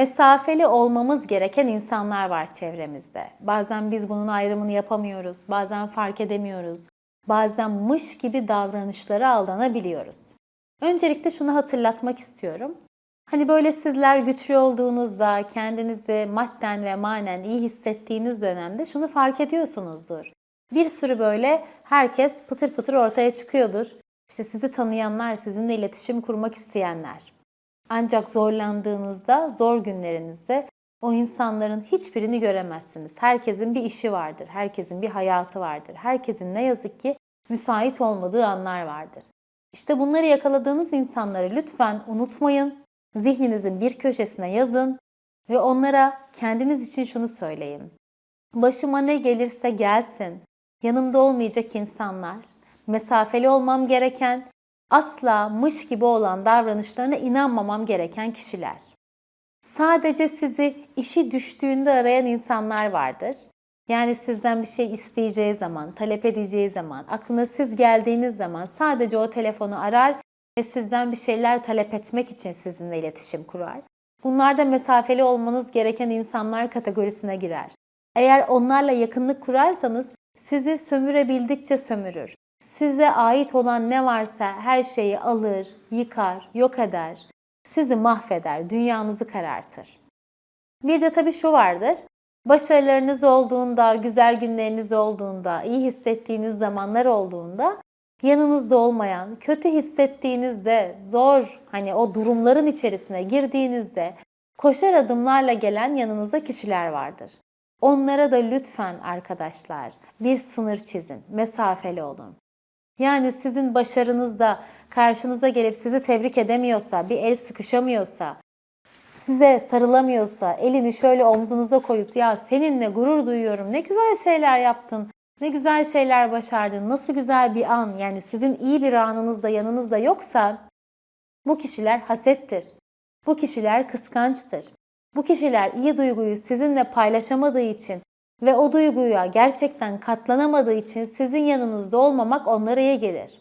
mesafeli olmamız gereken insanlar var çevremizde. Bazen biz bunun ayrımını yapamıyoruz, bazen fark edemiyoruz, bazen mış gibi davranışlara aldanabiliyoruz. Öncelikle şunu hatırlatmak istiyorum. Hani böyle sizler güçlü olduğunuzda, kendinizi madden ve manen iyi hissettiğiniz dönemde şunu fark ediyorsunuzdur. Bir sürü böyle herkes pıtır pıtır ortaya çıkıyordur. İşte sizi tanıyanlar, sizinle iletişim kurmak isteyenler. Ancak zorlandığınızda, zor günlerinizde o insanların hiçbirini göremezsiniz. Herkesin bir işi vardır, herkesin bir hayatı vardır. Herkesin ne yazık ki müsait olmadığı anlar vardır. İşte bunları yakaladığınız insanları lütfen unutmayın. Zihninizin bir köşesine yazın ve onlara kendiniz için şunu söyleyin. Başıma ne gelirse gelsin. Yanımda olmayacak insanlar, mesafeli olmam gereken, asla mış gibi olan davranışlarına inanmamam gereken kişiler. Sadece sizi işi düştüğünde arayan insanlar vardır. Yani sizden bir şey isteyeceği zaman, talep edeceği zaman, aklına siz geldiğiniz zaman sadece o telefonu arar ve sizden bir şeyler talep etmek için sizinle iletişim kurar. Bunlar da mesafeli olmanız gereken insanlar kategorisine girer. Eğer onlarla yakınlık kurarsanız sizi sömürebildikçe sömürür. Size ait olan ne varsa her şeyi alır, yıkar, yok eder. Sizi mahveder, dünyanızı karartır. Bir de tabii şu vardır. Başarılarınız olduğunda, güzel günleriniz olduğunda, iyi hissettiğiniz zamanlar olduğunda yanınızda olmayan, kötü hissettiğinizde, zor hani o durumların içerisine girdiğinizde koşar adımlarla gelen yanınıza kişiler vardır. Onlara da lütfen arkadaşlar bir sınır çizin, mesafeli olun. Yani sizin başarınızda karşınıza gelip sizi tebrik edemiyorsa, bir el sıkışamıyorsa, size sarılamıyorsa, elini şöyle omzunuza koyup ya seninle gurur duyuyorum, ne güzel şeyler yaptın, ne güzel şeyler başardın, nasıl güzel bir an, yani sizin iyi bir anınızda yanınızda yoksa bu kişiler hasettir. Bu kişiler kıskançtır. Bu kişiler iyi duyguyu sizinle paylaşamadığı için ve o duyguya gerçekten katlanamadığı için sizin yanınızda olmamak onlara iyi gelir.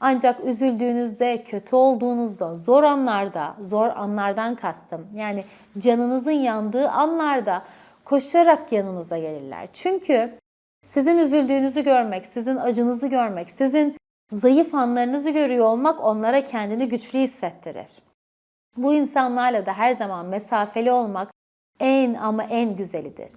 Ancak üzüldüğünüzde, kötü olduğunuzda, zor anlarda, zor anlardan kastım. Yani canınızın yandığı anlarda koşarak yanınıza gelirler. Çünkü sizin üzüldüğünüzü görmek, sizin acınızı görmek, sizin zayıf anlarınızı görüyor olmak onlara kendini güçlü hissettirir. Bu insanlarla da her zaman mesafeli olmak en ama en güzelidir.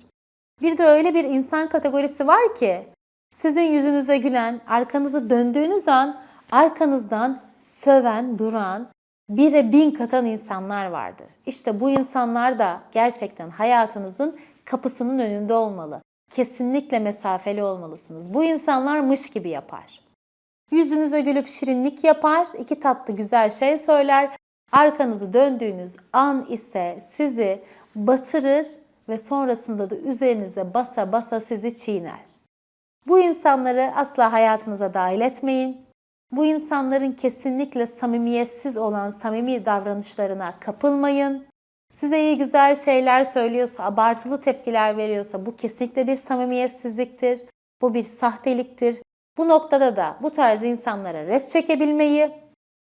Bir de öyle bir insan kategorisi var ki sizin yüzünüze gülen, arkanızı döndüğünüz an arkanızdan söven, duran, bire bin katan insanlar vardır. İşte bu insanlar da gerçekten hayatınızın kapısının önünde olmalı. Kesinlikle mesafeli olmalısınız. Bu insanlar mış gibi yapar. Yüzünüze gülüp şirinlik yapar, iki tatlı güzel şey söyler. Arkanızı döndüğünüz an ise sizi batırır ve sonrasında da üzerinize basa basa sizi çiğner. Bu insanları asla hayatınıza dahil etmeyin. Bu insanların kesinlikle samimiyetsiz olan samimi davranışlarına kapılmayın. Size iyi güzel şeyler söylüyorsa, abartılı tepkiler veriyorsa bu kesinlikle bir samimiyetsizliktir. Bu bir sahteliktir. Bu noktada da bu tarz insanlara res çekebilmeyi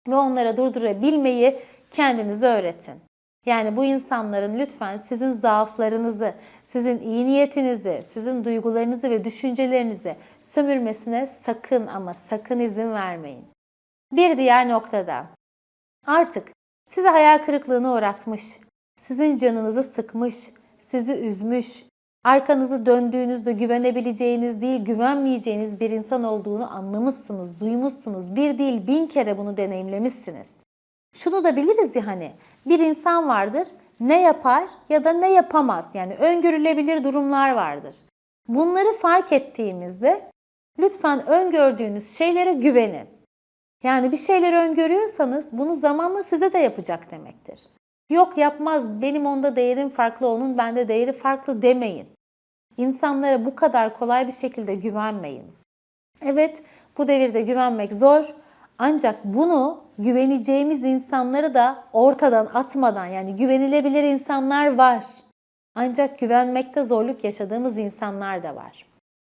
ve onlara durdurabilmeyi kendinize öğretin. Yani bu insanların lütfen sizin zaaflarınızı, sizin iyi niyetinizi, sizin duygularınızı ve düşüncelerinizi sömürmesine sakın ama sakın izin vermeyin. Bir diğer noktada artık sizi hayal kırıklığına uğratmış, sizin canınızı sıkmış, sizi üzmüş, arkanızı döndüğünüzde güvenebileceğiniz değil, güvenmeyeceğiniz bir insan olduğunu anlamışsınız, duymuşsunuz. Bir değil bin kere bunu deneyimlemişsiniz. Şunu da biliriz ya hani bir insan vardır ne yapar ya da ne yapamaz yani öngörülebilir durumlar vardır. Bunları fark ettiğimizde lütfen öngördüğünüz şeylere güvenin. Yani bir şeyleri öngörüyorsanız bunu zamanla size de yapacak demektir. Yok yapmaz benim onda değerim farklı onun bende değeri farklı demeyin. İnsanlara bu kadar kolay bir şekilde güvenmeyin. Evet bu devirde güvenmek zor ancak bunu güveneceğimiz insanları da ortadan atmadan yani güvenilebilir insanlar var. Ancak güvenmekte zorluk yaşadığımız insanlar da var.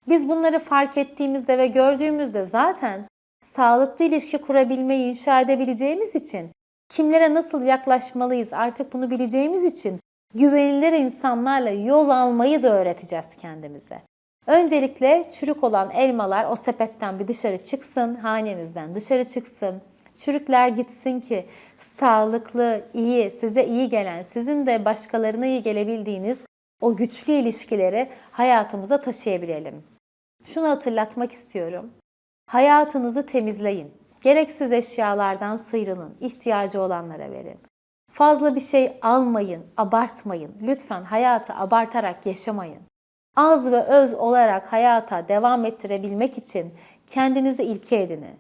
Biz bunları fark ettiğimizde ve gördüğümüzde zaten sağlıklı ilişki kurabilmeyi inşa edebileceğimiz için kimlere nasıl yaklaşmalıyız artık bunu bileceğimiz için güvenilir insanlarla yol almayı da öğreteceğiz kendimize. Öncelikle çürük olan elmalar o sepetten bir dışarı çıksın, hanenizden dışarı çıksın. Çürükler gitsin ki sağlıklı, iyi, size iyi gelen, sizin de başkalarına iyi gelebildiğiniz o güçlü ilişkileri hayatımıza taşıyabilelim. Şunu hatırlatmak istiyorum. Hayatınızı temizleyin. Gereksiz eşyalardan sıyrılın, ihtiyacı olanlara verin. Fazla bir şey almayın, abartmayın. Lütfen hayatı abartarak yaşamayın. Az ve öz olarak hayata devam ettirebilmek için kendinizi ilke edinin.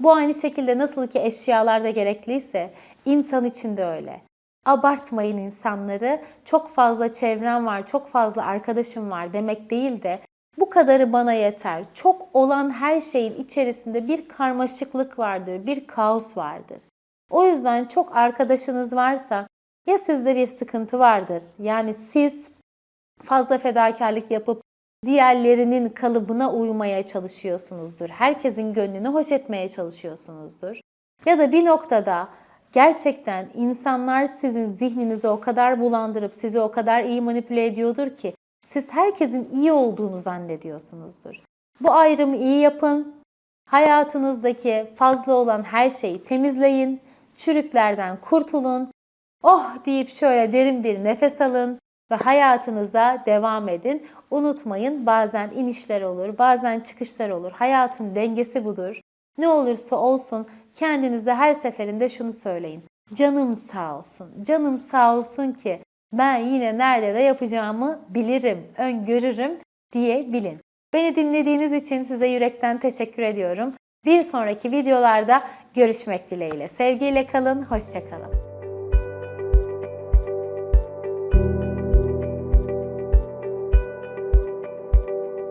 Bu aynı şekilde nasıl ki eşyalarda gerekliyse insan için de öyle. Abartmayın insanları. Çok fazla çevrem var, çok fazla arkadaşım var demek değil de bu kadarı bana yeter. Çok olan her şeyin içerisinde bir karmaşıklık vardır, bir kaos vardır. O yüzden çok arkadaşınız varsa ya sizde bir sıkıntı vardır. Yani siz fazla fedakarlık yapıp diğerlerinin kalıbına uymaya çalışıyorsunuzdur. Herkesin gönlünü hoş etmeye çalışıyorsunuzdur. Ya da bir noktada gerçekten insanlar sizin zihninizi o kadar bulandırıp sizi o kadar iyi manipüle ediyordur ki siz herkesin iyi olduğunu zannediyorsunuzdur. Bu ayrımı iyi yapın. Hayatınızdaki fazla olan her şeyi temizleyin. Çürüklerden kurtulun. Oh deyip şöyle derin bir nefes alın ve hayatınıza devam edin. Unutmayın bazen inişler olur, bazen çıkışlar olur. Hayatın dengesi budur. Ne olursa olsun kendinize her seferinde şunu söyleyin. Canım sağ olsun, canım sağ olsun ki ben yine nerede de yapacağımı bilirim, öngörürüm diye bilin. Beni dinlediğiniz için size yürekten teşekkür ediyorum. Bir sonraki videolarda görüşmek dileğiyle. Sevgiyle kalın, hoşça kalın.